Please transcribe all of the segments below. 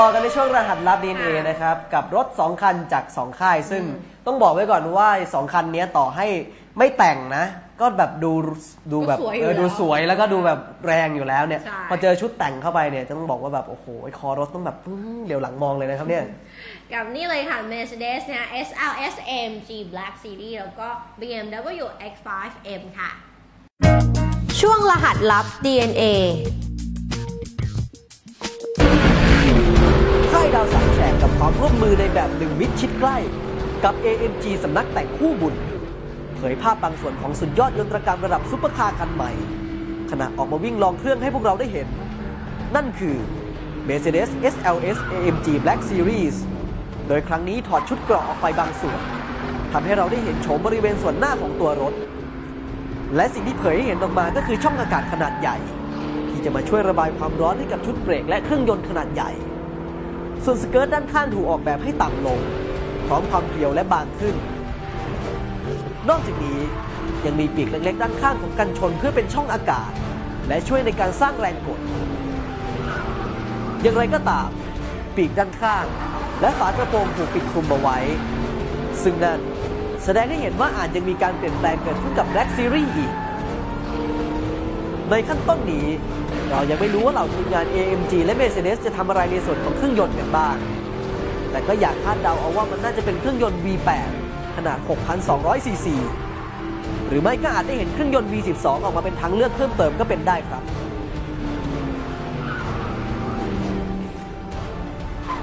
ต่อกันในช่วงรหัสลับ DNA นะครับ กับรถ 2 คันจาก 2 ค่าย ซึ่งต้องบอกไว้ก่อนว่า 2 คันเนี้ยต่อให้ไม่แต่งนะ ก็แบบดูดูแบบก็สวยอยู่เออดูแล้วสวยแล้วก็ดูแบบแรงอยู่แล้วเนี่ยใช่พอเจอชุดแต่งเข้าไปเนี่ยต้องบอกว่าแบบ โอ้โหไอ้คอรถต้องแบบปึ้งเหลียวหลังมองเลยนะครับเนี่ย กับนี่เลยค่ะ Mercedes นะ SLS AMG Black Series แล้วก็ BMW X5M ค่ะ ช่วงรหัสลับ DNA ดาวสามแฉกกับความร่วมมือในแบบหนึ่งมิตรชิดใกล้ กับ AMG สำนักแต่งคู่บุญ เผยภาพบางส่วนของสุดยอดยนตรกรรมระดับซุปเปอร์คาร์คันใหม่ ขณะออกมาวิ่งลองเครื่องให้พวกเราได้เห็น นั่นคือ Mercedes SLS AMG Black Series โดยครั้งนี้ถอดชุดเกราะออกไปบางส่วนทำให้เราได้เห็นโฉมบริเวณส่วนหน้าของตัวรถ และสิ่งที่เผยให้เห็นออกมาก็คือช่องอากาศขนาดใหญ่ ที่จะมาช่วยระบายความร้อนให้กับชุดเบรกและเครื่องยนต์ขนาดใหญ่ ส่วนสเกิร์ตด้านข้างถูกออกแบบให้ต่ำลง พร้อมความเรียวและบางขึ้น นอกจากนี้ยังมีปีกเล็กๆ ด้านข้างของกันชนเพื่อเป็นช่องอากาศ และช่วยในการสร้างแรงกด อย่างไรก็ตาม ปีกด้านข้าง และฝากระโปรงถูกปิดคลุมเอาไว้ ซึ่งนั่นแสดงให้เห็นว่าอาจยังมีการเปลี่ยนแปลงเกิดขึ้นกับ Black Series อีก ในขั้นต้นนี้ เรายังไม่รู้ว่าเหล่าทีมงาน AMG และ Mercedes จะทำอะไรในส่วนของเครื่องยนต์กันบ้าง แต่ก็อยากคาดเดาเอาว่ามันน่าจะเป็นเครื่องยนต์ V8 ขนาด 6,200 ซีซี หรือไม่ก็อาจได้เห็นเครื่องยนต์ V12 ออกมาเป็นทางเลือกเพิ่มเติมก็เป็นได้ครับ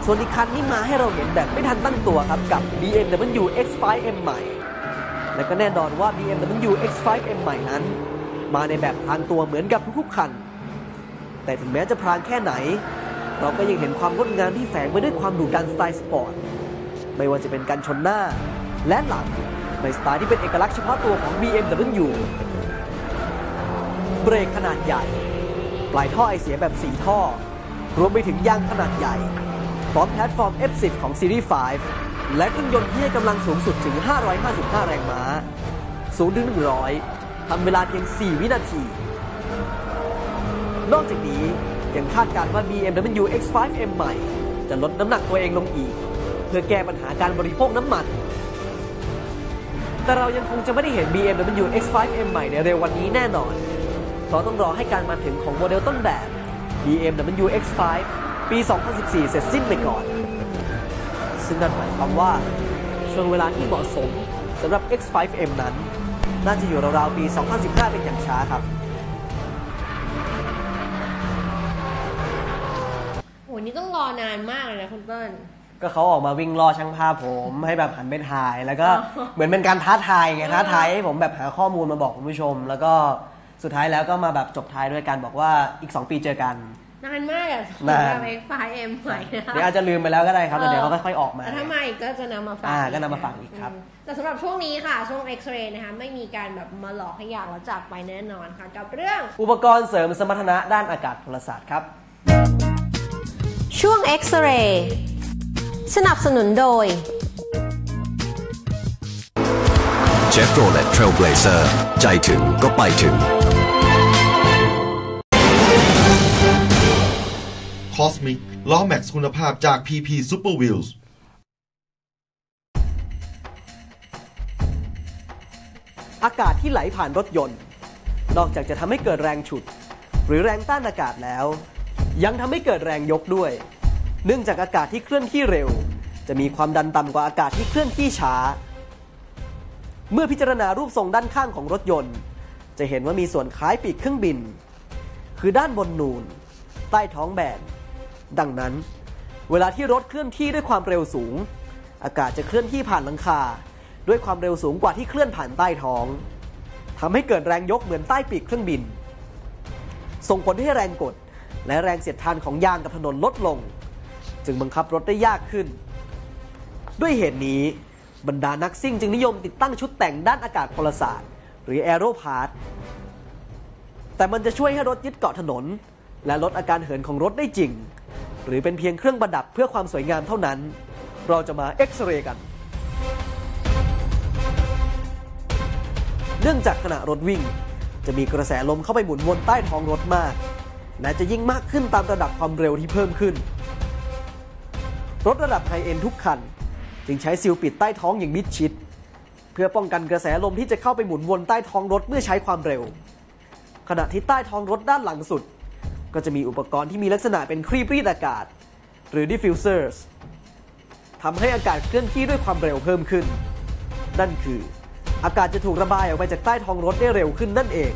ส่วนอีกคันนี้มาให้เราเห็นแบบไม่ทันตั้งตัวครับกับ BMW X5M ใหม่ และก็แน่นอนว่า BMW X5M ใหม่นั้น มาในแบบพรางตัวเหมือนกับทุกๆคัน แต่ถึงแม้จะพรางแค่ไหน เราก็ยังเห็นความงดงามที่แฝงไว้ด้วยความดุดันสไตล์สปอร์ต ไม่ว่าจะเป็นการชนหน้าและหลังในสไตล์ที่เป็นเอกลักษณ์เฉพาะตัวของ BMW เบรกขนาดใหญ่ ปลายท่อไอเสียแบบ 4 ท่อ รวมไปถึงยางขนาดใหญ่ พร้อมแพลตฟอร์ม F10 ของ Series 5และเครื่องยนต์ที่ให้กำลังสูงสุดถึง 555 แรงม้า0ถึง 100 ทำเวลาเพียง 4 วินาที นอกจากนี้ยังคาดการณ์ว่า BMW X5M ใหม่ จะลดน้ำหนักตัวเองลงอีก เพื่อแก้ปัญหาการบริโภคน้ำมัน แต่เรายังคงจะไม่ได้เห็น BMW X5M ใหม่ในเร็ววันนี้แน่นอน เพราะต้องรอให้การมาถึงของโมเดลต้นแบบ BMW X5 ปี 2014 เสร็จสิ้นไปก่อน ซึ่งนั่นหมายความว่าช่วงเวลาที่เหมาะสมสำหรับ X5M นั้น น่าจะอยู่ราวๆปี 2015 เป็นอย่างช้าครับ โหนี่ต้องรอนานมากเลยนะคุณเติ้ล ก็เขาออกมาวิ่งล่อช่างภาพผมให้แบบหันไปถ่ายแล้วก็อ๋อ เหมือนเป็นการท้าทายไงเออท้าทายให้ผมแบบหาข้อมูลมาบอกคุณผู้ชม แล้วก็สุดท้ายแล้วก็มาแบบจบท้ายด้วยการบอกว่าอีก 2 ปีเจอกัน นานมากอะสำหนานรับ X5M ใหม่นะคะเดี๋ยวอาจจะลืมไปแล้วก็ได้ครับแต่เดี๋ยวเขาค่อยๆออกมาแต่ถ้ามาอีกก็จะนำมาฝากอ่าก็นำมาฝากอีกครับมแต่สำหรับช่วงนี้ค่ะ ช่วง X-ray นะคะ ไม่มีการแบบมาหลอกให้อยากแล้วจากไปแน่นอนค่ะ กับเรื่อง อุปกรณ์เสริมสมรรถนะด้านอากาศพลศาสตร์ครับ ช่วง X-ray สนับสนุนโดย Chevrolet Trailblazer ใจถึงก็ไปถึง Cosmic ล้อแม็กซ์คุณภาพจาก PP Super Wheels อากาศที่ไหลผ่านรถยนต์ นอกจากจะทำให้เกิดแรงฉุด หรือแรงต้านอากาศแล้ว ยังทำให้เกิดแรงยกด้วย เนื่องจากอากาศที่เคลื่อนที่เร็ว จะมีความดันต่ำกว่าอากาศที่เคลื่อนที่ช้า เมื่อพิจารณารูปทรงด้านข้างของรถยนต์ จะเห็นว่ามีส่วนคล้ายปีกเครื่องบิน คือด้านบนนูน ใต้ท้องแบน ดังนั้น เวลาที่รถเคลื่อนที่ด้วยความเร็วสูง อากาศจะเคลื่อนที่ผ่านหลังคา ด้วยความเร็วสูงกว่าที่เคลื่อนผ่านใต้ท้องทำให้เกิดแรงยกเหมือนใต้ปีกเครื่องบิน ส่งผลให้แรงกด และแรงเสียดทานของยางกับถนนลดลง จึงบังคับรถได้ยากขึ้น ด้วยเหตุนี้บรรดานักซิ่งจึงนิยมติดตั้งชุดแต่งด้านอากาศพลศาสตร์ หรือ Aero Part แต่มันจะช่วยให้รถยึดเกาะถนน และลดอาการเหินของรถได้จริง หรือเป็นเพียงเครื่องประดับเพื่อความสวยงามเท่านั้น เราจะมาเอ็กซเรย์กัน เนื่องจากขณะรถวิ่ง จะมีกระแสลมเข้าไปหมุนวนใต้ท้องรถมาก และจะยิ่งมากขึ้นตามระดับความเร็วที่เพิ่มขึ้น รถระดับไฮเอ็นทุกคัน จึงใช้ซีลปิดใต้ท้องอย่างมิดชิด เพื่อป้องกันกระแสลมที่จะเข้าไปหมุนวนใต้ท้องรถเมื่อใช้ความเร็ว ขณะที่ใต้ท้องรถด้านหลังสุด ก็จะมีอุปกรณ์ที่มีลักษณะเป็นครีบรีดอากาศ หรือ diffusers ทำให้อากาศเคลื่อนที่ด้วยความเร็วเพิ่มขึ้น นั่นคือ อากาศจะถูกระบายออกไปจากใต้ท้องรถได้เร็วขึ้นนั่นเอง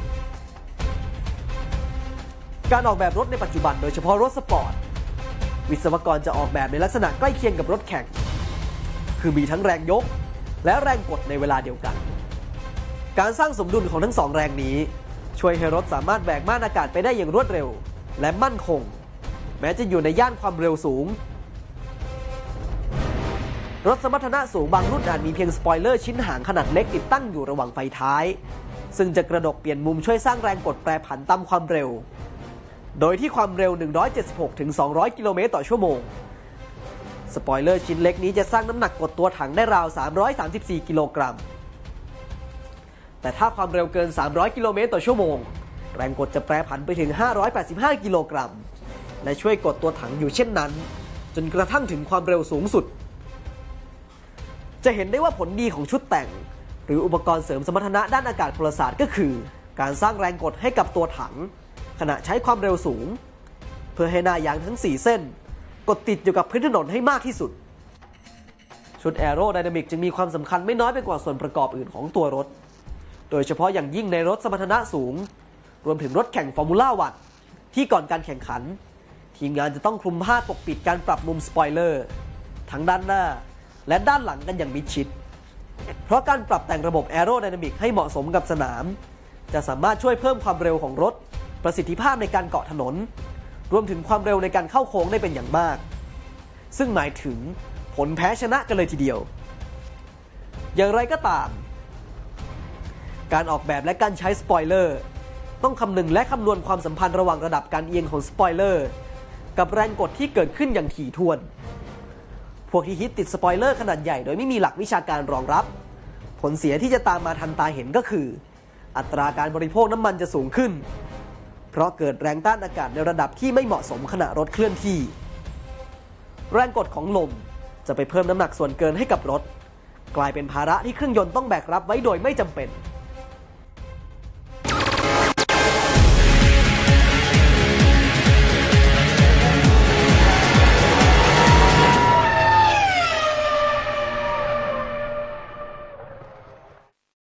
การออกแบบรถในปัจจุบันโดยเฉพาะรถสปอร์ต วิศวกรจะออกแบบในลักษณะใกล้เคียงกับรถแข่ง คือมีทั้งแรงยก และแรงกดในเวลาเดียวกัน การสร้างสมดุลของทั้งสองแรงนี้ ช่วยให้รถสามารถแบกม่านอากาศไปได้อย่างรวดเร็ว และมั่นคง แม้จะอยู่ในย่านความเร็วสูง รถสมรรถนะสูงบางรุ่นอาจมีเพียงสปอยเลอร์ชิ้นหางขนาดเล็กติดตั้งอยู่ระหว่างไฟท้าย ซึ่งจะกระดกเปลี่ยนมุมช่วยสร้างแรงกดแปรผันตามความเร็ว โดยที่ความเร็ว 176ถึง200 กิโลเมตรต่อชั่วโมงสปอยเลอร์ชิ้นเล็กนี้จะสร้างน้ำหนักกดตัวถังได้ราว 334 กิโลกรัม แต่ถ้าความเร็วเกิน 300 กิโลเมตรต่อชั่วโมง แรงกดจะแปรผันไปถึง 585 กิโลกรัม และช่วยกดตัวถังอยู่เช่นนั้น จนกระทั่งถึงความเร็วสูงสุด จะเห็นได้ว่าผลดีของชุดแต่ง หรืออุปกรณ์เสริมสมรรถนะด้านอากาศพลศาสตร์ก็คือ การสร้างแรงกดให้กับตัวถัง ขณะใช้ความเร็วสูง เพื่อให้หน้ายางทั้ง 4 เส้น กดติดอยู่กับพื้นถนนให้มากที่สุด ชุดแอโรไดนามิกจึงมีความสำคัญไม่น้อยไปกว่าส่วนประกอบอื่นของตัวรถโดยเฉพาะอย่างยิ่งในรถสมรรถนะสูง รวมถึงรถแข่งฟอร์มูล่าวันที่ก่อนการแข่งขัน ทีมงานจะต้องคลุมผ้าปกปิดการปรับมุมสปอยเลอร์ทั้งด้านหน้าและด้านหลังกันอย่างมิดชิด เพราะการปรับแต่งระบบแอโรไดนามิกให้เหมาะสมกับสนาม จะสามารถช่วยเพิ่มความเร็วของรถ ประสิทธิภาพในการเกาะถนน รวมถึงความเร็วในการเข้าโค้งได้เป็นอย่างมาก ซึ่งหมายถึงผลแพ้ชนะกันเลยทีเดียว อย่างไรก็ตาม การออกแบบและการใช้สปอยเลอร์ ต้องคำนึงและคำนวณความสัมพันธ์ระหว่างระดับการเอียงของสปอยเลอร์กับแรงกดที่เกิดขึ้นอย่างถี่ถ้วน พวกที่ฮิตติดสปอยเลอร์ขนาดใหญ่โดยไม่มีหลักวิชาการรองรับ ผลเสียที่จะตามมาทันตาเห็นก็คือ อัตราการบริโภคน้ำมันจะสูงขึ้น เพราะเกิดแรงต้านอากาศในระดับที่ไม่เหมาะสมขณะรถเคลื่อนที่ แรงกดของลมจะไปเพิ่มน้ำหนักส่วนเกินให้กับรถ กลายเป็นภาระที่เครื่องยนต์ต้องแบกรับไว้โดยไม่จำเป็น